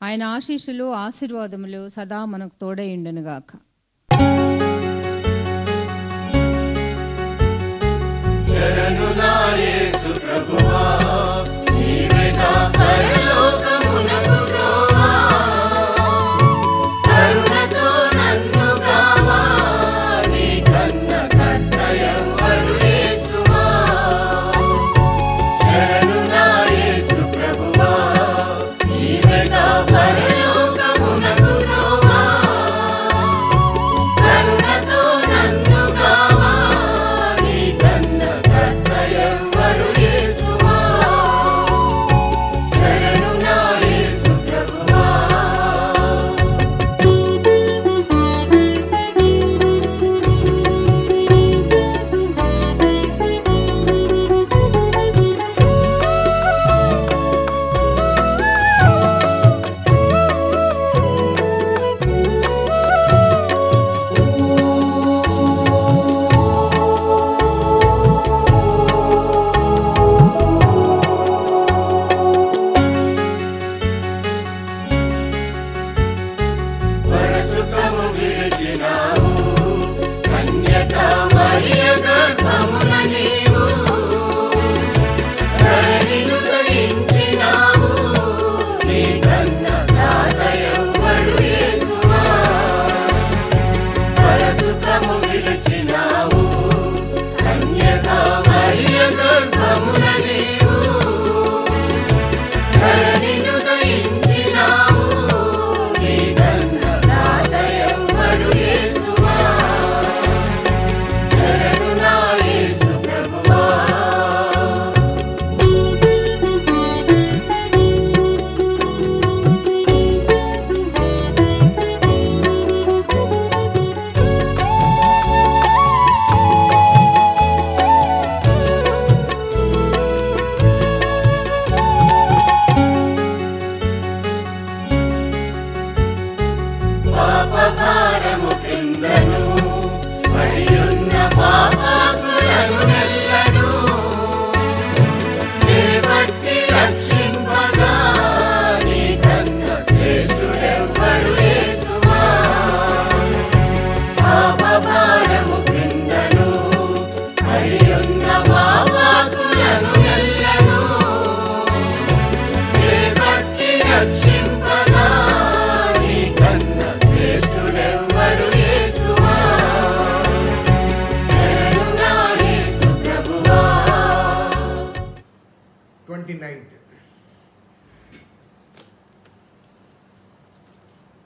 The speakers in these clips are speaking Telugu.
ఆయన ఆశీస్సులు ఆశీర్వాదములు సదా మనకు తోడైండునుగాక కరుణతో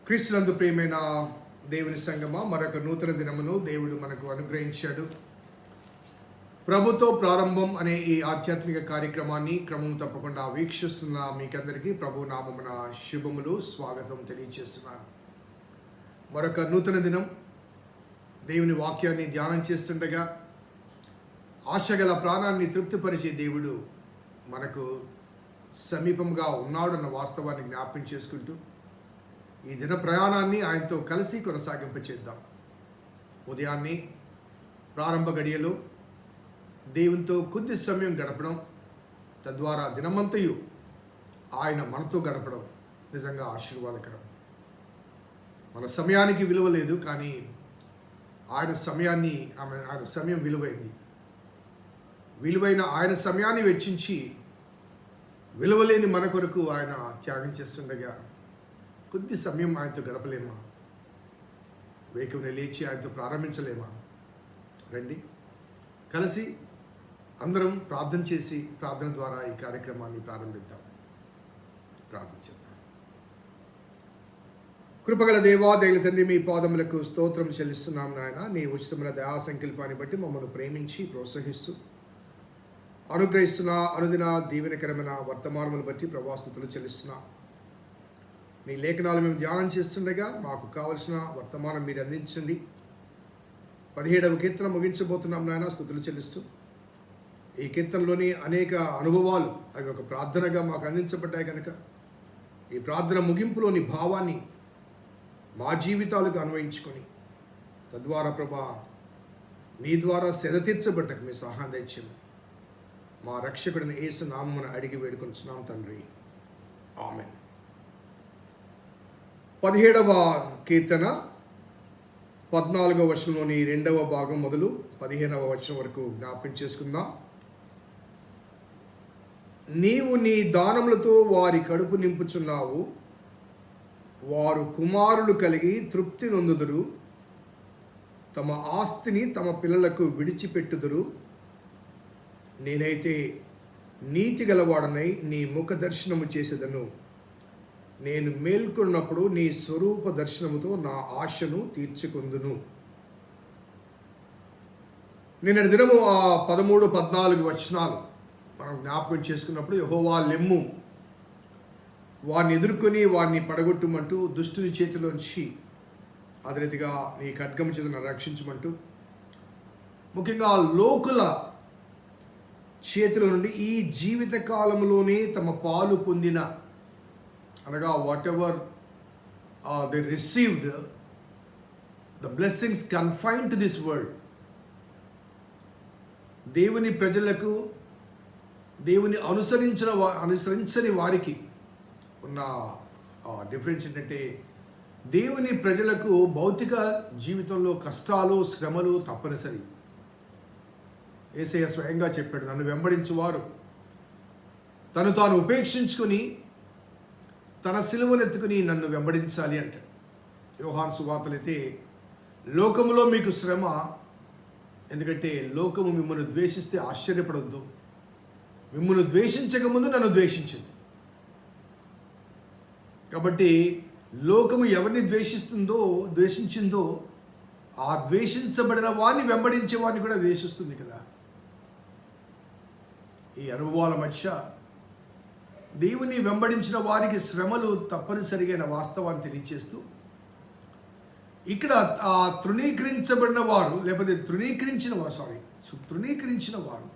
క్రీస్తునందు ప్రియమైన దేవుని సంగమ మరొక నూతన దినమును దేవుడు మనకు అనుగ్రహించాడు. ప్రభుతో ప్రారంభం అనే ఈ ఆధ్యాత్మిక కార్యక్రమాన్ని క్రమం తప్పకుండా వీక్షిస్తున్న మీకందరికీ ప్రభు నామమున శుభములు స్వాగతం తెలియజేస్తున్నాను మరొక నూతన దినం దేవుని వాక్యాన్ని ధ్యానం చేస్తుండగా ఆశగల ప్రాణాన్ని తృప్తిపరిచే దేవుడు మనకు సమీపంగా ఉన్నాడన్న వాస్తవాన్ని జ్ఞాపం చేసుకుంటూ ఈ దిన ప్రయాణాన్ని ఆయనతో కలిసి కొనసాగింపచేద్దాం ఉదయాన్నే ప్రారంభ గడియలో దేవునితో కొద్ది సమయం గడపడం తద్వారా దినమంతయు ఆయన మనతో గడపడం నిజంగా ఆశీర్వాదకరం. మన సమయానికి విలువ లేదు కానీ ఆయన సమయాన్ని ఆమె ఆయన సమయం విలువైంది. విలువైన ఆయన సమయాన్ని వెచ్చించి విలువలేని మన కొరకు ఆయన త్యాగం చేస్తుండగా కొద్ది సమయం ఆయనతో గడపలేమా? వేకువని లేచి ఆయనతో ప్రారంభించలేమా? రండి. కలిసి అందరం ప్రార్థన చేసి ప్రార్థన ద్వారా ఈ కార్యక్రమాన్ని ప్రారంభిద్దాం. ప్రార్థించాం కృపగల దేవా దైల తండ్రి మీ పాదములకు స్తోత్రం చెల్లిస్తున్నాం నాయన. నీ ఉచితమైన దయా సంకల్పాన్ని బట్టి మమ్మల్ని ప్రేమించి ప్రోత్సహిస్తూ అనుగ్రహిస్తున్న అనుదిన దీవెనకరమైన వర్తమానములు బట్టి ప్రభాస్తుతులు చెల్లిస్తున్నా. మీ లేఖనాలు మేము ధ్యానం చేస్తుండగా మాకు కావలసిన వర్తమానం మీరు అందించండి. పదిహేడవ కీర్తన ముగించబోతున్నాం నాయన స్థుతులు చెల్లిస్తూ. ఈ కీర్తనలోని అనేక అనుభవాలు అవి ఒక ప్రార్థనగా మాకు అందించబడ్డాయి కనుక ఈ ప్రార్థన ముగింపులోని భావాన్ని మా జీవితాలకు అన్వయించుకొని తద్వారా ప్రభా నీ ద్వారా సెదతీర్చబడ్డకు మీ సహాయం తెచ్చింది మా రక్షకుడిని ఏసు నామమున అడిగి వేడుకొనిచున్నాం తండ్రి. ఆమె పదిహేడవ కీర్తన పద్నాలుగవ వచనంలోని రెండవ భాగం మొదలు పదిహేనవ వచనం వరకు జ్ఞాపకం చేసుకుందాం. నీవు నీ దానములతో వారి కడుపు నింపుచున్నావు. వారు కుమారులు కలిగి తృప్తి నొందుదురు. తమ ఆస్తిని తమ పిల్లలకు విడిచిపెట్టుదురు. నేనైతే నీతి గలవాడనై నీ ముఖ దర్శనము చేసేదను. నేను మేల్కొన్నప్పుడు నీ స్వరూప దర్శనముతో నా ఆశను తీర్చుకుందును. నిన్న దినము ఆ పదమూడు పద్నాలుగు వచనాలు మనం జ్ఞాపకం చేసుకున్నప్పుడు యహోవా లెమ్ము. వారిని ఎదుర్కొని వాడిని పడగొట్టుమంటూ దుష్టుని చేతిలోంచి అదే రీతిగా నీ ఖడ్గం చేతులను రక్షించమంటూ ముఖ్యంగా లోకుల చేతిలో నుండి ఈ జీవిత కాలంలోనే తమ పాలు పొందిన అనగా whatever they received the blessings confined to this world దేవుని ప్రజలకు దేవుని అనుసరించిన వా అనుసరించని వారికి ఉన్న uh, డిఫరెన్స్ ఏంటంటే దేవుని ప్రజలకు భౌతిక జీవితంలో కష్టాలు శ్రమలు తప్పనిసరి. ఏసయ్య స్వయంగా చెప్పాడు నన్ను వెంబడించువారు. తను తాను ఉపేక్షించుకుని తన సిలువనెత్తుకుని నన్ను వెంబడించాలి అంటాడు. వ్యవహాన్ సువార్తలైతే లోకములో మీకు శ్రమ ఎందుకంటే లోకము మిమ్మల్ని ద్వేషిస్తే ఆశ్చర్యపడొద్దు. మిమ్మల్ని ద్వేషించక ముందు నన్ను ద్వేషించింది కాబట్టి లోకము ఎవరిని ద్వేషిస్తుందో ద్వేషించిందో ఆ ద్వేషించబడిన వారిని వెంబడించే వారిని కూడా ద్వేషిస్తుంది కదా. ఈ అనుభవాల మధ్య దేవుని వెంబడించిన వారికి శ్రమలు తప్పనిసరిగైన వాస్తవాన్ని తెలియచేస్తూ ఇక్కడ ఆ తృణీకరించబడిన వారు లేకపోతే తృణీకరించిన వారు సారీ తృణీకరించిన వారు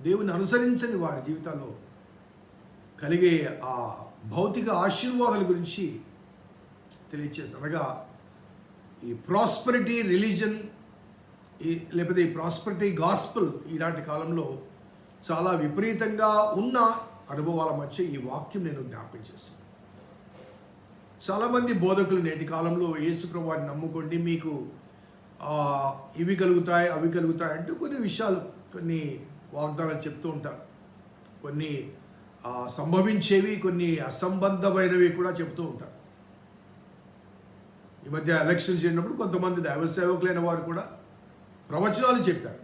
దేవుని అనుసరించని వారి జీవితాల్లో కలిగే ఆ భౌతిక ఆశీర్వాదాల గురించి తెలియచేస్తారు అనగా ఈ ప్రాస్పరిటీ రిలీజన్ ఈ లేకపోతే ఈ ప్రాస్పరిటీ గాస్పుల్ ఇలాంటి కాలంలో చాలా విపరీతంగా ఉన్న అనుభవాల మధ్య ఈ వాక్యం నేను జ్ఞాపకం చేశాను చాలామంది బోధకులు నేటి కాలంలో యేసుప్రభాని నమ్ముకోండి మీకు ఇవి కలుగుతాయి అవి కలుగుతాయి అంటూ కొన్ని విషయాలు కొన్ని వాగ్దానాలు చెప్తూ ఉంటారు. కొన్ని సంభవించేవి కొన్ని అసంబద్ధమైనవి కూడా చెప్తూ ఉంటారు. ఈ మధ్య ఎలక్షన్ చేసినప్పుడు కొంతమంది దైవ సేవకులైన వారు కూడా ప్రవచనాలు చెప్పారు.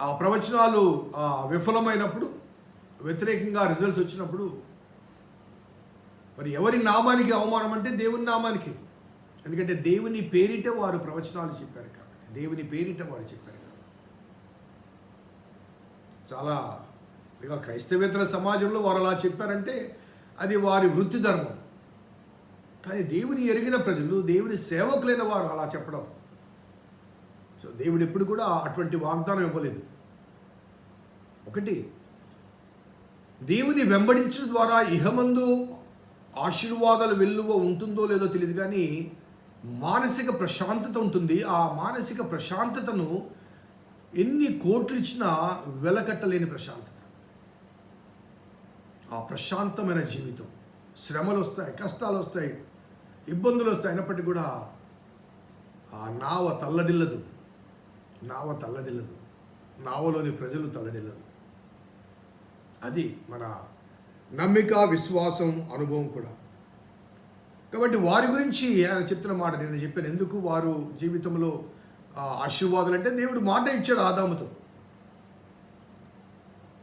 ఆ ప్రవచనాలు విఫలమైనప్పుడు వ్యతిరేకంగా రిజల్ట్స్ వచ్చినప్పుడు మరి ఎవరి నామానికి అవమానం అంటే దేవుని నామానికి? ఎందుకంటే దేవుని పేరిట వారు ప్రవచనాలు చెప్పారు కాబట్టి. దేవుని పేరిట వారు చెప్పారు కాబట్టి. చాలా ఇక క్రైస్తవేతర సమాజంలో వారు అలా చెప్పారంటే అది వారి వృత్తి ధర్మం. కానీ దేవుని ఎరిగిన ప్రజలు దేవుని సేవకులైన వారు అలా చెప్పడం సో దేవుడు ఎప్పుడు కూడా అటువంటి వాగ్దానం ఇవ్వలేదు. ఒకటి దేవుని వెంబడించడం ద్వారా ఇహమందు ఆశీర్వాదాలు వెల్లువ ఉంటుందో లేదో తెలియదు కానీ మానసిక ప్రశాంతత ఉంటుంది. ఆ మానసిక ప్రశాంతతను ఎన్ని కోట్లు ఇచ్చినా వెలకట్టలేని ప్రశాంతత. ఆ ప్రశాంతమైన జీవితం. శ్రమలు వస్తాయి కష్టాలు వస్తాయి ఇబ్బందులు వస్తాయి అయినప్పటికీ కూడా ఆ నావ తల్లడిల్లదు. నావ తల్లడిల్లదు. నావలోని ప్రజలు తల్లడిల్లరు. అది మన నమ్మిక విశ్వాసం అనుభవం కూడా. కాబట్టి వారి గురించి ఆయన చెప్తున్న మాట నేను చెప్పాను. ఎందుకు వారు జీవితంలో ఆశీర్వాదాలు అంటే దేవుడు మాట ఇచ్చాడు ఆదాముతో.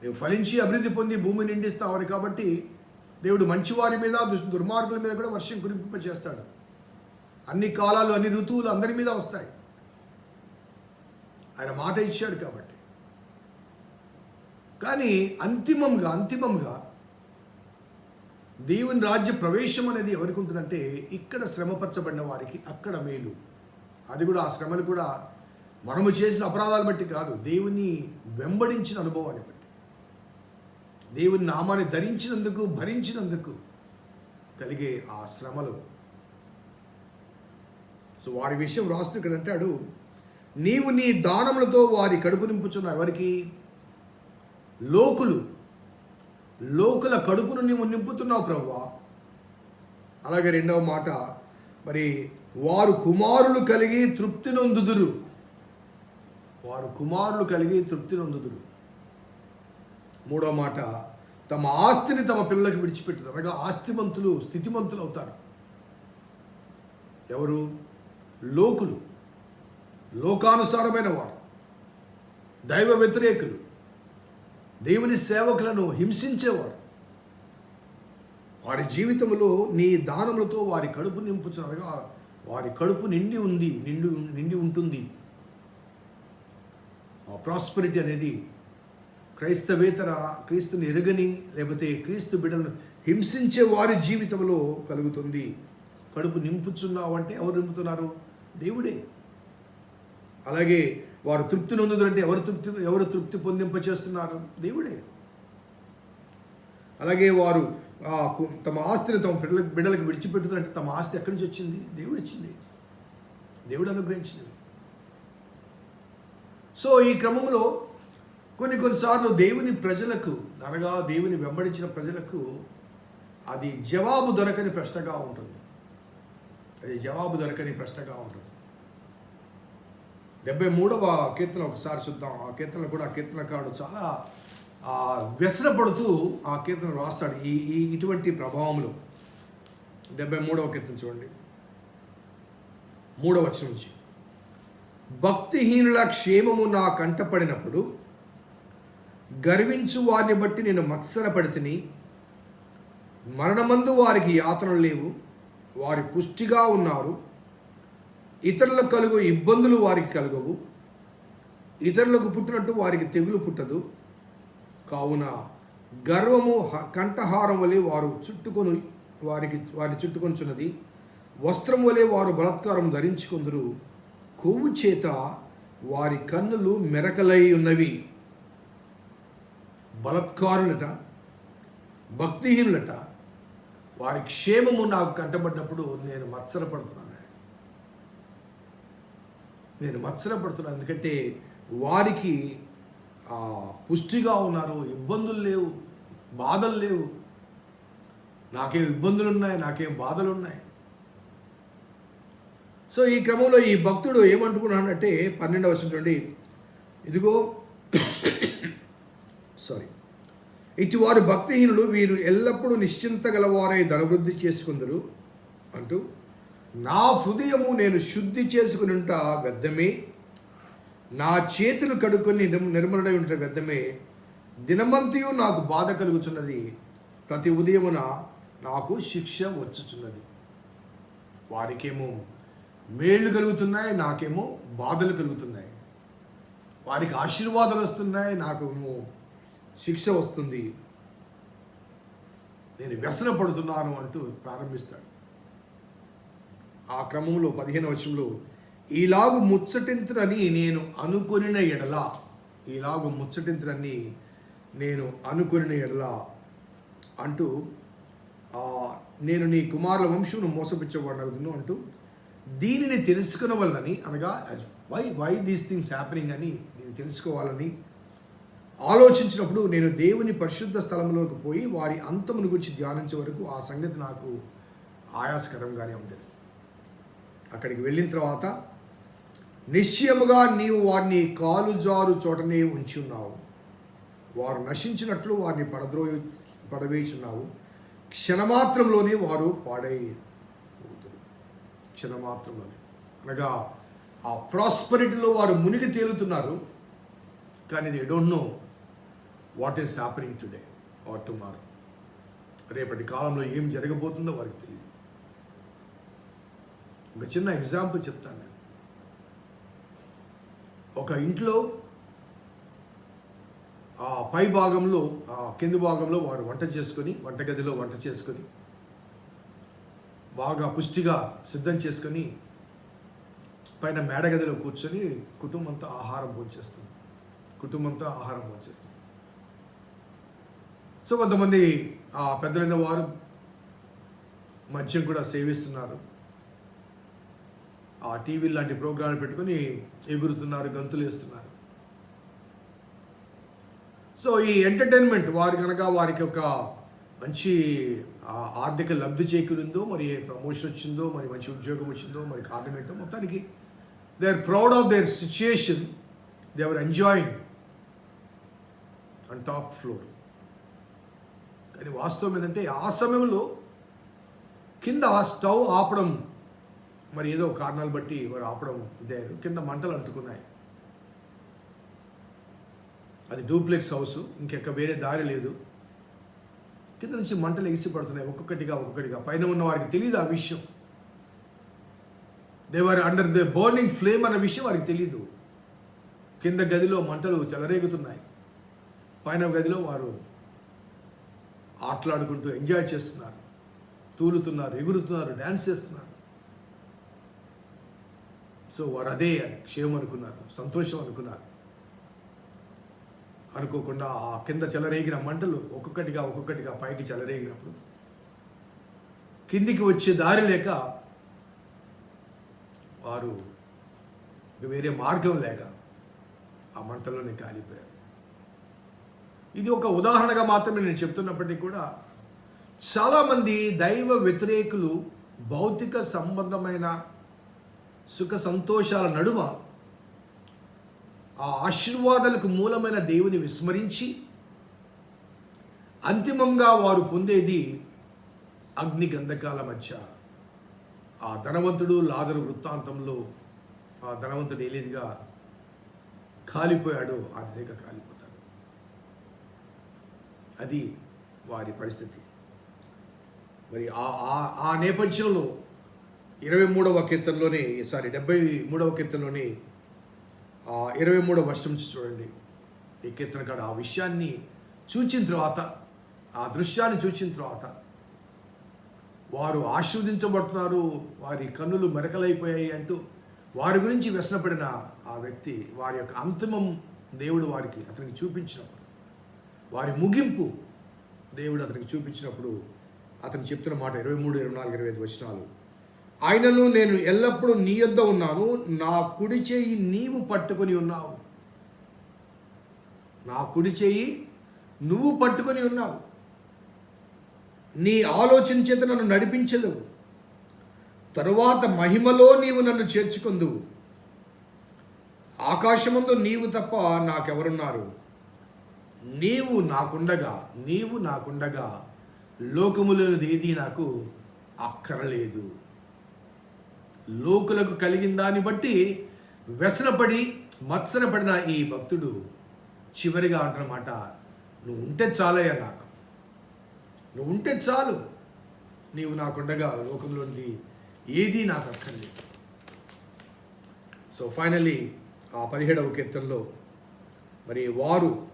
నేను ఫలించి అభివృద్ధి పొంది భూమిని నిండిస్తామని కాబట్టి దేవుడు మంచివారి మీద దుష్ దుర్మార్గుల మీద కూడా వర్షం కురిపింప చేస్తాడు అన్ని కాలాలు అన్ని ఋతువులు అందరి మీద వస్తాయి. ఆయన మాట ఇచ్చాడు కాబట్టి. కానీ అంతిమంగా అంతిమంగా దేవుని రాజ్య ప్రవేశం అనేది ఎవరికి ఉంటుందంటే ఇక్కడ శ్రమపరచబడిన వారికి అక్కడ మేలు. అది కూడా ఆ శ్రమలు కూడా మనము చేసిన అపరాధాలు బట్టి కాదు దేవుని వెంబడించిన అనుభవాన్ని బట్టి. దేవుని నామాన్ని ధరించినందుకు భరించినందుకు కలిగే ఆ శ్రమలు. సో వారి విషయం రాస్తూ ఇక్కడ అంటాడు నీవు నీ దానములతో వారి కడుపు నింపుచున్నావు ఎవరికి? లోకులు. లోకుల కడుపును నీవు నింపుతున్నావు ప్రవ్వా. అలాగే రెండవ మాట మరి వారు కుమారులు కలిగి తృప్తి నొందుదురు. వారు కుమారులు కలిగి తృప్తి నొందుదురు. మూడో మాట తమ ఆస్తిని తమ పిల్లలకు విడిచిపెట్టుతారు అనగా ఆస్తిమంతులు స్థితిమంతులు అవుతారు. ఎవరు? లోకులు. లోకానుసారమైన వారు దైవ వ్యతిరేకులు దేవుని సేవకులను హింసించేవారు వారి జీవితంలో నీ దానములతో వారి కడుపు నింపుచున్నగా వారి కడుపు నిండి ఉంది నిండి నిండి ఉంటుంది. ఆ ప్రాస్పరిటీ అనేది క్రైస్తవేతర క్రీస్తుని ఎరగని లేకపోతే క్రీస్తు బిడ్డలను హింసించే వారి జీవితంలో కలుగుతుంది. కడుపు నింపుచున్నావు అంటే ఎవరు నింపుతున్నారు? దేవుడే. అలాగే వారు తృప్తి నొందుదంటే ఎవరు తృప్తి ఎవరు తృప్తి పొందింప చేస్తున్నారు దేవుడే. అలాగే వారు తమ ఆస్తిని తమ బిడ్డలకు బిడ్డలకు విడిచిపెట్టుతారంటే తమ ఆస్తి ఎక్కడి నుంచి వచ్చింది? దేవుడు ఇచ్చింది. దేవుడు అనుగ్రహించింది. సో ఈ క్రమంలో కొన్ని కొన్నిసార్లు దేవుని ప్రజలకు అనగా దేవుని వెంబడించిన ప్రజలకు అది జవాబు దొరకని ప్రశ్నగా ఉంటుంది. అది జవాబు దొరకని ప్రశ్నగా ఉంటుంది. డెబ్బై మూడవ కీర్తన ఒకసారి చూద్దాం. ఆ కీర్తన కూడా ఆ కీర్తనకారుడు చాలా వ్యసనపడుతూ ఆ కీర్తన రాస్తాడు. ఈ ఈ ఇటువంటి ప్రభావంలో డెబ్బై మూడవ కీర్తన చూడండి. మూడవ వచనం నుంచి. భక్తిహీనుల క్షేమము నా కంటపడినప్పుడు గర్వించు వారిని బట్టి నేను మత్సరపడితిని మరణమందు వారికి యాతనలు లేవు. వారి పుష్టిగా ఉన్నారు. ఇతరులకు కలుగు ఇబ్బందులు వారికి కలగవు. ఇతరులకు పుట్టినట్టు వారికి తెగులు పుట్టదు. కావున గర్వము కంఠహారం వలె వారు చుట్టుకొని వారికి వారిని చుట్టుకొంచున్నది. వస్త్రం వలె వారు బలాత్కారం ధరించుకుందరు. కొవ్వు చేత వారి కన్నులు మెరకలై ఉన్నవి. బలత్కారులట భక్తిహీనులట. వారి క్షేమము నాకు కంటపడ్డప్పుడు నేను మత్సరపడుతున్నాను నేను మత్సరపడుతున్నాను ఎందుకంటే వారికి పుష్టిగా ఉన్నారు. ఇబ్బందులు లేవు. బాధలు లేవు. నాకేం ఇబ్బందులు ఉన్నాయి నాకేం బాధలు ఉన్నాయి సో ఈ క్రమంలో ఈ భక్తుడు ఏమంటున్నాడంటే పన్నెండవ వర్షం చూడండి. ఇదిగో సారీ. ఇటువారు భక్తిహీనులు వీరు ఎల్లప్పుడూ నిశ్చింత గలవారై ధనవృద్ధి చేసుకుందరు అంటూ నా హృదయము నేను శుద్ధి చేసుకుని ఉంట వ్యర్థమే. నా చేతులు కడుక్కొని నిర్మ- ఉంటే వ్యర్థమే. దినమంతయు నాకు బాధ కలుగుతున్నది ప్రతి ఉదయమున నాకు శిక్ష వచ్చుచున్నది. వారికేమో మేళ్ళు కలుగుతున్నాయి నాకేమో బాధలు కలుగుతున్నాయి. వారికి ఆశీర్వాదాలు వస్తున్నాయి నాకు శిక్ష వస్తుంది. నేను వ్యసన పడుతున్నాను అంటూ ప్రారంభిస్తాడు. ఆ క్రమంలో పదిహేను వచనంలో ఈలాగు ముచ్చటింతురని నేను అనుకొనిన ఎడల. ఈలాగు ముచ్చటింతురని నేను అనుకొనిన ఎడల అంటూ నేను నీ కుమారుల వంశమును మోసపించబడగదును అంటూ దీనిని తెలుసుకున్న వల్లని అనగా why why these things happening అని నేను తెలుసుకోవాలని ఆలోచించినప్పుడు నేను దేవుని పరిశుద్ధ స్థలంలోకి పోయి వారి అంతమును గురించి ధ్యానించే వరకు ఆ సంగతి నాకు ఆయాసకరంగానే ఉండేది. అక్కడికి వెళ్ళిన తర్వాత నిశ్చయముగా నీవు వారిని కాలుజారు చోటనే ఉంచి ఉన్నావు. వారు నశించినట్లు వారిని పడద్రోయి పడవేయుచున్నావు. క్షణమాత్రంలోనే వారు పాడై క్షణమాత్రంలోనే. అనగా ఆ ప్రాస్పరిటీలో వారు మునిగి తేలుతున్నారు. కానీ they don't know what is happening today or tomorrow రేపటి కాలంలో ఏం జరగబోతుందో వారికి తెలియదు ఒక చిన్న ఎగ్జాంపుల్ చెప్తాను నేను. ఒక ఇంట్లో ఆ పై భాగంలో ఆ కింది భాగంలో వారు వంట చేసుకొని వంటగదిలో వంట చేసుకొని బాగా పుష్టిగా సిద్ధం చేసుకొని పైన మేడగదిలో కూర్చొని కుటుంబంతో ఆహారం భోజేస్తుంది కుటుంబంతో ఆహారం భోజేస్తుంది సో కొంతమంది ఆ పెద్దలైన వారు మద్యం కూడా సేవిస్తున్నారు. టీవీ లాంటి ప్రోగ్రాంలు పెట్టుకొని ఎగురుతున్నారు గంతులు వేస్తున్నారు. సో ఈ ఎంటర్టైన్మెంట్ వారి కనుక వారికి ఒక మంచి ఆర్థిక లబ్ధి చేకూరిందో మరి ప్రమోషన్ వచ్చిందో మరి మంచి ఉద్యోగం వచ్చిందో మరి కారణం ఏంటో మొత్తానికి they are proud of their situation they are enjoying and top floor కానీ వాస్తవం ఏంటంటే ఆ సమయంలో కింద స్టవ్ ఆపడం మరి ఏదో కారణాలు బట్టి వారు ఆపడం ఇదే. కింద మంటలు అంటుకున్నాయి. అది డూప్లెక్స్ హౌస్ ఇంకెక్క వేరే దారి లేదు. కింద నుంచి మంటలు ఎగిసి పడుతున్నాయి ఒక్కొక్కటిగా ఒక్కొక్కటిగా. పైన ఉన్న వారికి తెలియదు ఆ విషయం. They were under the burning flame అన్న విషయం వారికి తెలియదు కింద గదిలో మంటలు చెలరేగుతున్నాయి. పైన గదిలో వారు ఆటలాడుకుంటూ ఎంజాయ్ చేస్తున్నారు. తూలుతున్నారు ఎగురుతున్నారు డ్యాన్స్ చేస్తున్నారు. సో వారు అదే క్షేమం అనుకున్నారు సంతోషం అనుకున్నారు. అనుకోకుండా ఆ కింద చెలరేగిన మంటలు ఒక్కొక్కటిగా ఒక్కొక్కటిగా పైకి చెలరేగినప్పుడు కిందికి వచ్చే దారి లేక వారు వేరే మార్గం లేక ఆ మంటలోనే కాలిపోయారు. ఇది ఒక ఉదాహరణగా మాత్రమే నేను చెప్తున్నప్పటికీ కూడా చాలామంది దైవ వ్యతిరేకులు భౌతిక సంబంధమైన సుఖ సంతోషాల నడుమ ఆ ఆశీర్వాదాలకు మూలమైన దేవుని విస్మరించి అంతిమంగా వారు పొందేది అగ్ని గంధకాల మధ్య. ఆ ధనవంతుడు లాదరు వృత్తాంతంలో ఆ ధనవంతుడు ఏలేదిగా కాలిపోయాడు ఆర్థిక కాలిపోతాడు. అది వారి పరిస్థితి. మరి ఆ ఆ- ఆ నేపథ్యంలో ఇరవై మూడవ కీర్తనలోని సారీ డెబ్బై మూడవ కీర్తనలోని ఇరవై మూడవ వర్షం నుంచి చూడండి. ఈ కీర్తనకాడు ఆ విషయాన్ని చూచిన తర్వాత ఆ దృశ్యాన్ని చూచిన తర్వాత వారు ఆశీర్వదించబడుతున్నారు వారి కన్నులు మెరకలైపోయాయి అంటూ వారి గురించి వ్యసనపడిన ఆ వ్యక్తి వారి యొక్క అంతిమం దేవుడు వారికి అతనికి చూపించినప్పుడు వారి ముగింపు దేవుడు అతనికి చూపించినప్పుడు అతను చెప్తున్న మాట ఇరవై మూడు ఇరవై నాలుగు ఇరవై ఐదు వచనాలు. ఆయనను నేను ఎల్లప్పుడూ నీ యొద్ద ఉన్నాను. నా కుడి చేయి నీవు పట్టుకొని ఉన్నావు. నా కుడి చేయి నువ్వు పట్టుకొని ఉన్నావు. నీ ఆలోచన చేత నన్ను నడిపించలేవు తరువాత మహిమలో నీవు నన్ను చేర్చుకుందువు ఆకాశముందు నీవు తప్ప నాకెవరున్నారు? నీవు నాకుండగా నీవు నాకుండగా లోకములోనిది ఏది నాకు అక్కరలేదు. లోకులకు కలిగిన దాన్ని బట్టి వ్యసనపడి మత్సరపడిన ఈ భక్తుడు చివరిగా అంటున్నమాట నువ్వు ఉంటే చాలయ్యా నాకు. నువ్వు ఉంటే చాలు. నీవు నాకుండగా లోకంలోనిది ఏదీ నాకు అక్కర్లేదు. సో ఫైనల్లీ ఆ పదిహేడవ కీర్తనలో మరి వారు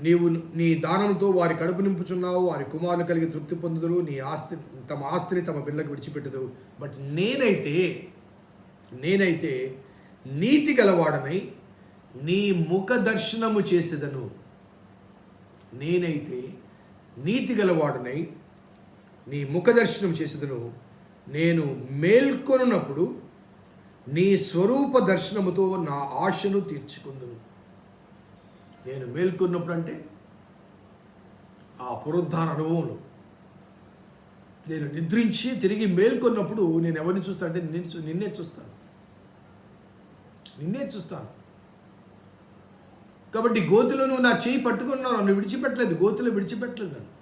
నీవు నీ దానంతో వారి కడుపు నింపుచున్నావు వారి కుమారులు కలిగి తృప్తి పొందుదురు నీ ఆస్తి తమ ఆస్తిని తమ పిల్లలకు విడిచిపెట్టుదురు. బట్ నేనైతే నేనైతే నీతి గలవాడనై నీ ముఖ దర్శనము చేసేదను. నేనైతే నీతి గలవాడనై నీ ముఖ దర్శనం చేసేదను. నేను మేల్కొనున్నప్పుడు నీ స్వరూప దర్శనముతో నా ఆశను తీర్చుకుందును. నేను మేల్కొన్నప్పుడు అంటే ఆ పునరుద్ధాన అనుభవంలో. నేను నిద్రించి తిరిగి మేల్కొన్నప్పుడు నేను ఎవరిని చూస్తాను అంటే నిన్ను నిన్నే చూస్తాను. నిన్నే చూస్తాను. కాబట్టి గోతులో నువ్వు నా చేయి పట్టుకున్నావు నన్ను విడిచిపెట్టలేదు గోతులు విడిచిపెట్టలేదు నన్ను.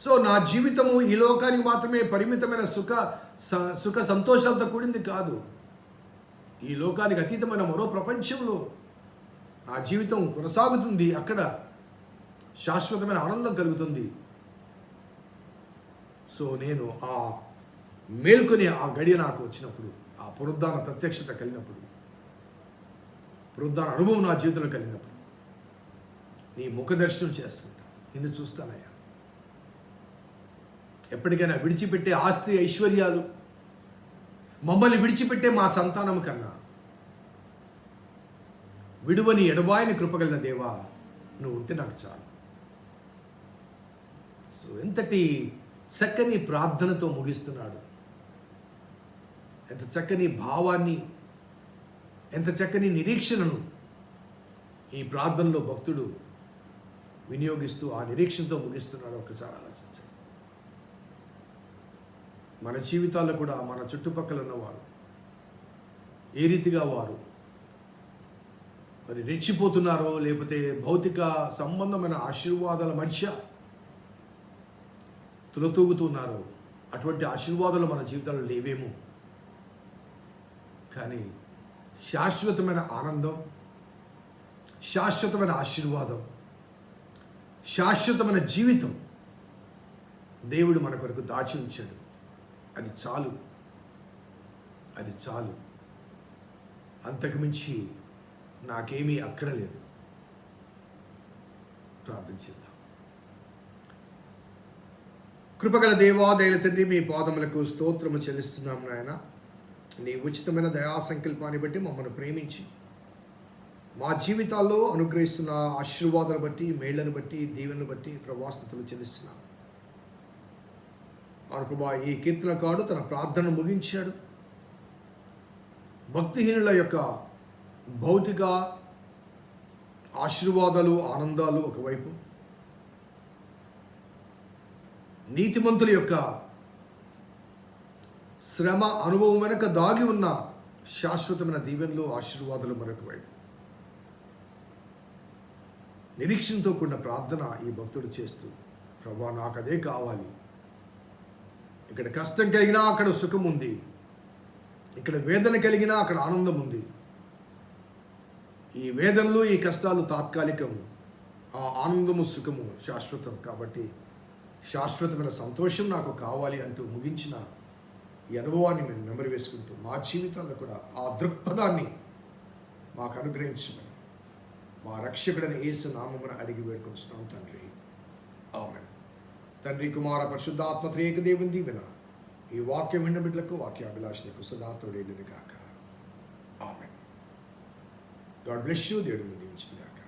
సో నా జీవితము ఈ లోకానికి మాత్రమే పరిమితమైన సుఖ స- సుఖ సంతోషాలతో కూడింది కాదు. ఈ లోకానికి అతీతమైన మరో ప్రపంచంలో నా జీవితం కొనసాగుతుంది. అక్కడ శాశ్వతమైన ఆనందం కలుగుతుంది. సో నేను ఆ మేల్కొని ఆ గడియ నాకు వచ్చినప్పుడు పునరుద్ధాన ప్రత్యక్షత కలిగినప్పుడు పునరుద్ధాన అనుభవం నా జీవితంలో కలిగినప్పుడు నీ ముఖ దర్శనం చేసుకుంటా నిన్ను చూస్తానయ్యా. ఎప్పటికైనా విడిచిపెట్టే ఆస్తి ఐశ్వర్యాలు మమ్మల్ని విడిచిపెట్టే మా సంతానం కన్నా విడువని ఎడబాయని కృపగలిగిన దేవా నువ్వు ఉంటే నాకు చాలు. సో ఎంతటి చక్కని ప్రార్థనతో ముగిస్తున్నాడు ఎంత చక్కని భావాన్ని ఎంత చక్కని నిరీక్షణను ఈ ప్రార్థనలో భక్తుడు వినియోగిస్తూ ఆ నిరీక్షణతో ముగిస్తున్నాడు ఒకసారి ఆలోచించండి. మన జీవితాల్లో కూడా మన చుట్టుపక్కల ఉన్నవారు ఏ రీతిగా వారు మరి రెచ్చిపోతున్నారో లేకపోతే భౌతిక సంబంధమైన ఆశీర్వాదాల మధ్య తులతూగుతున్నారో అటువంటి ఆశీర్వాదాలు మన జీవితాల్లో లేవేమో? కానీ శాశ్వతమైన ఆనందం శాశ్వతమైన ఆశీర్వాదం శాశ్వతమైన జీవితం దేవుడు మన కొరకు దాచి ఉంచాడు. అది చాలు. అది చాలు. అంతకుమించి నాకేమీ అక్కరలేదు. ప్రార్థించిద్దాం కృపగల దేవాదయల తండ్రి మీ పాదములకు స్తోత్రము చెల్లిస్తున్నాం నాయన. నీ ఉచితమైన దయా సంకల్పాన్ని బట్టి మమ్మల్ని ప్రేమించి మా జీవితాల్లో అనుగ్రహిస్తున్న ఆశీర్వాదాలను బట్టి మేళ్ళను బట్టి దీవెనను బట్టి ప్రభాస్తుతులు చెల్లిస్తున్నాం. అవును ఈ కీర్తనకాడు తన ప్రార్థన ముగించాడు. భక్తిహీనుల యొక్క భౌతిక ఆశీర్వాదాలు ఆనందాలు ఒకవైపు. నీతిమంతుల యొక్క శ్రమ అనుభవం వెనుక దాగి ఉన్న శాశ్వతమైన దీవెనలు ఆశీర్వాదాలు మరొక వైపు. నిరీక్షణతో కూడిన ప్రార్థన ఈ భక్తుడు చేస్తూ ప్రభా నాకు అదే కావాలి. ఇక్కడ కష్టం కలిగినా అక్కడ సుఖం ఉంది. ఇక్కడ వేదన కలిగినా అక్కడ ఆనందం ఉంది. ఈ వేదనలు ఈ కష్టాలు తాత్కాలికము. ఆ ఆనందము సుఖము శాశ్వతం. కాబట్టి శాశ్వతమైన సంతోషం నాకు కావాలి అంటూ ముగించిన ఈ అనుభవాన్ని మేము నెమరు వేసుకుంటూ మా జీవితాల్లో కూడా ఆ దృక్పథాన్ని మాకు అనుగ్రహించమని మా రక్షకుడని యేసు నామమున అడిగి వేడుకొస్తున్నాం తండ్రి. ఆమె తండ్రి కుమార పరిశుద్ధాత్మ త్రేక దేవుని దీవెన ఈ వాక్యం విన్న బిడ్డలకు వాక్యాభిలాషులకు సదాతోడేలును గాక. ఆమె గాడ్ బ్లెస్ యూ దేవుడు దీవించిందాక